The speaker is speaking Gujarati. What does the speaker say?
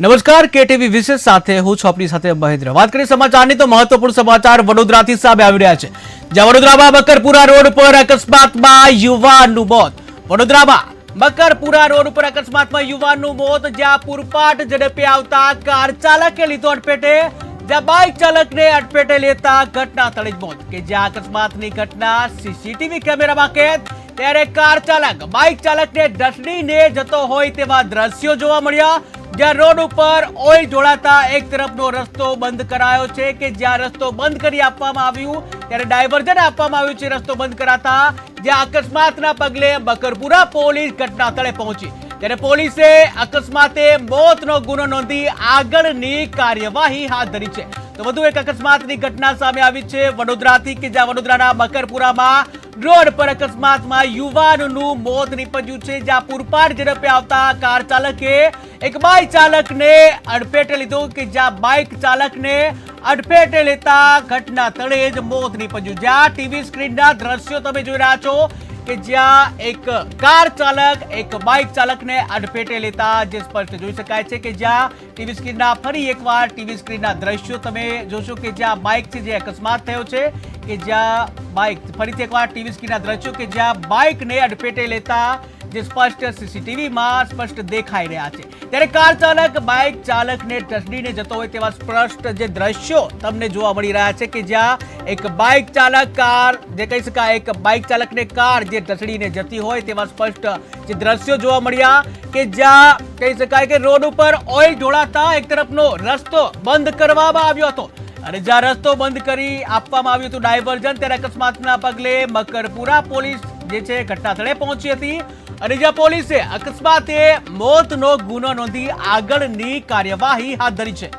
નમસ્કાર, કેટીવી વિશેષ સાથે હું છું આપની સાથે મહેન્દ્ર. વાત કરીએ સમાચારની તો મહત્વપૂર્ણ સમાચાર વડોદરાથી સામે આવી રહ્યા છે. જ્યાં વડોદરામાં મકરપુરા રોડ પર અકસ્માતમાં યુવાનનું મોત. વડોદરામાં મકરપુરા રોડ ઉપર અકસ્માતમાં યુવાનનું મોત, જ્યાં પૂરપાટ ઝડપે આવતા કાર ચાલકે લીધો અડફેટે, જ્યાં બાઇક ચાલકને અડફેટે લેતા ઘટના સ્થળે જ મોત. કે જ્યાં અકસ્માતની ઘટના સીસીટીવી કેમેરામાં કેદ, ત્યારે કાર ચાલક, બાઇક ચાલકને ઢસડીને જતો હોય તેવા દ્રશ્યો જોવા મળ્યા. જ્યાં રોડ ઉપર ઓઇલ ઢોળાતા એક તરફનો રસ્તો બંધ કરાયો છે કે જ્યાં રસ્તો બંધ કરી આપવામાં આવ્યું, ત્યારે ડાયવર્ઝન આપવામાં આવ્યું છે, રસ્તો બંધ કરાતા, જ્યાં અકસ્માતના પગલે બકરપુરા પોલીસ ઘટના સ્થળે પહોંચી. ત્યારે પોલીસે અકસ્માતે મોતનો ગુનો નોંધી આગળની કાર્યવાહી હાથ ધરી છે. તો વધુ એક અકસ્માતની ઘટના સામે આવી છે વડોદરાથી, કે જ્યાં વડોદરાના મકરપુરામાં રોડ પર અકસ્માતમાં યુવાનનું મોત નીપજ્યું છે. જ્યાં પૂરપાટ ઝડપે આવતા કાર ચાલકે એક બાઇક ચાલકને અડફેટે લીધો કે જ્યાં બાઇક ચાલકને અડફેટે લેતા ઘટના તળે જ મોત નીપજ્યું. જ્યાં ટીવી સ્ક્રીનના દ્રશ્યો તમે જોઈ રહ્યા છો કે જ્યાં એક કાર ચાલક, એક બાઇક ચાલકને અડફેટે લેતા જે સ્પષ્ટ જોઈ શકાય છે કે જ્યાં ટીવી સ્ક્રીનના ફરી એકવાર ટીવી સ્ક્રીનના દ્રશ્યો તમે જોશો કે જ્યાં બાઇક છે જે અકસ્માત થયો છે, કે જ્યાં બાઇક ફરીથી એકવાર ટીવી સ્ક્રીનના દ્રશ્યો કે જ્યાં બાઇકને અડફેટે લેતા જે સ્પષ્ટ સીસીટીવીમાં સ્પષ્ટ દેખાઈ રહ્યા છે. ત્યારે કાર ચાલક, બાઇક ચાલકને ટસડીને જતો હોય તેવા સ્પષ્ટ જે દ્રશ્યો તમને જોવા મળી રહ્યા છે કે જ્યાં એક બાઇક ચાલક કાર, જે કહી શકાય એક બાઇક ચાલકને કાર જે ટસડીને જતી હોય તેવા સ્પષ્ટ જે દ્રશ્યો જોવા મળ્યા કે જ્યાં કહી શકાય કે રોડ ઉપર ઓઇલ ઢોળાતા એક તરફનો રસ્તો બંધ કરવામાં આવ્યો હતો. અને જ્યાં રસ્તો બંધ કરી આપવામાં આવ્યું હતું ડાયવર્ઝન, ત્યારે અકસ્માતના પગલે મકરપુરા પોલીસ જે છે ઘટના સ્થળે પહોંચી હતી. અને જ્યાં પોલીસે અકસ્માતે મોતનો ગુનો નોંધી આગળની કાર્યવાહી હાથ ધરી છે.